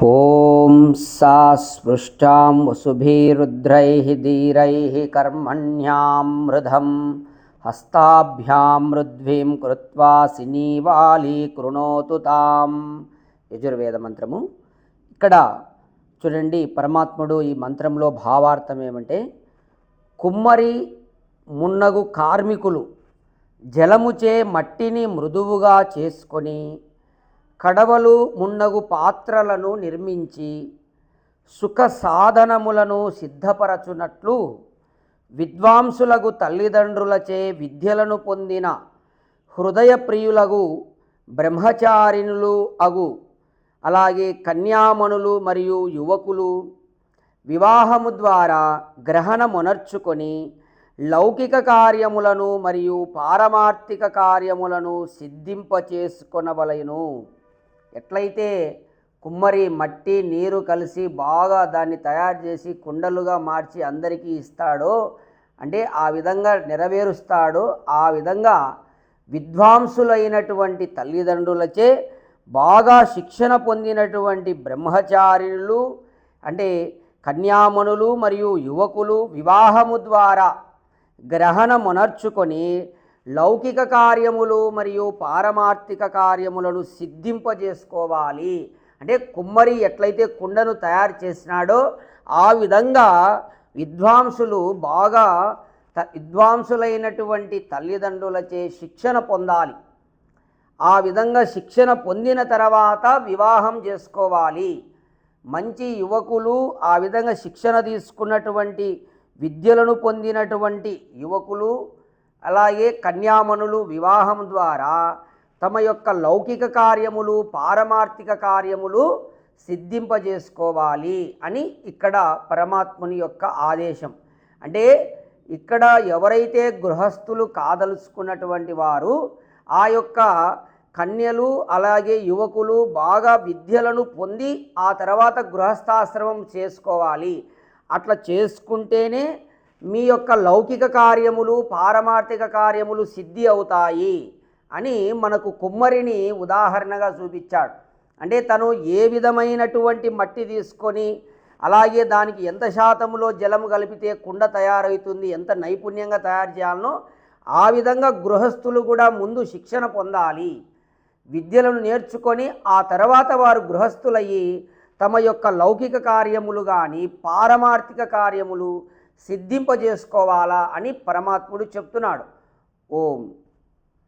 ॐ सा स्पृष्टां वसुभिरुद्रैः धीरैः कर्मण्यां मृधं हस्ताभ्यां మృద్వీం కృత్వా సినీవాలి కృణోతు తాం యజుర్వేద మంత్రము ఇక్కడ చూడండి పరమాత్ముడు ఈ మంత్రంలో భావార్థం ఏమంటే కుమ్మరి మున్నగు కార్మికులు జలముచే మట్టిని మృదువుగా చేసుకొని కడవలు మున్నగు పాత్రలను నిర్మించి సుఖ సాధనములను సిద్ధపరచునట్లు విద్వాంసులకు తల్లిదండ్రులచే విద్యలను పొందిన హృదయప్రియులగు బ్రహ్మచారిణులు అగు అలాగే కన్యామణులు మరియు యువకులు వివాహము ద్వారా గ్రహణమునర్చుకొని లౌకిక కార్యములను మరియు పారమార్థిక కార్యములను సిద్ధింపచేసుకొనవలెను. ఎట్లయితే కుమ్మరి మట్టి నీరు కలిసి బాగా దాన్ని తయారు చేసి కుండలుగా మార్చి అందరికీ ఇస్తాడో అంటే ఆ విధంగా నెరవేరుస్తాడో ఆ విధంగా విద్వాంసులైనటువంటి తల్లిదండ్రులచే బాగా శిక్షణ పొందినటువంటి బ్రహ్మచారిణులు అంటే కన్యామణులు మరియు యువకులు వివాహము ద్వారా గ్రహణమునర్చుకొని లౌకిక కార్యములు మరియు పారమార్థిక కార్యములను సిద్ధింపజేసుకోవాలి. అంటే కుమ్మరి ఎట్లయితే కుండను తయారు చేసినాడో ఆ విధంగా విద్వాంసులు బాగా త విద్వాంసులైనటువంటి తల్లిదండ్రులచే శిక్షణ పొందాలి. ఆ విధంగా శిక్షణ పొందిన తర్వాత వివాహం చేసుకోవాలి. మంచి యువకులు ఆ విధంగా శిక్షణ తీసుకున్నటువంటి విద్యలను పొందినటువంటి యువకులు అలాగే కన్యామణులు వివాహం ద్వారా తమ యొక్క లౌకిక కార్యములు పారమార్థిక కార్యములు సిద్ధింపజేసుకోవాలి అని ఇక్కడ పరమాత్ముని యొక్క ఆదేశం. అంటే ఇక్కడ ఎవరైతే గృహస్థులు కాదలుచుకున్నటువంటి వారు ఆ యొక్క కన్యలు అలాగే యువకులు బాగా విద్యలను పొంది ఆ తర్వాత గృహస్థాశ్రమం చేసుకోవాలి. అట్లా చేసుకుంటేనే మీ యొక్క లౌకిక కార్యములు పారమార్థిక కార్యములు సిద్ధి అవుతాయి అని మనకు కుమ్మరిని ఉదాహరణగా చూపించాడు. అంటే తను ఏ విధమైనటువంటి మట్టి తీసుకొని అలాగే దానికి ఎంత శాతంలో జలము కలిపితే కుండ తయారవుతుంది ఎంత నైపుణ్యంగా తయారు చేయాలనో ఆ విధంగా గృహస్థులు కూడా ముందు శిక్షణ పొందాలి. విద్యలను నేర్చుకొని ఆ తర్వాత వారు గృహస్థులయ్యి తమ యొక్క లౌకిక కార్యములు కానీ పారమార్థిక కార్యములు సిద్ధింపజేసుకోవాలా అని పరమాత్ముడు చెప్తున్నాడు. ఓం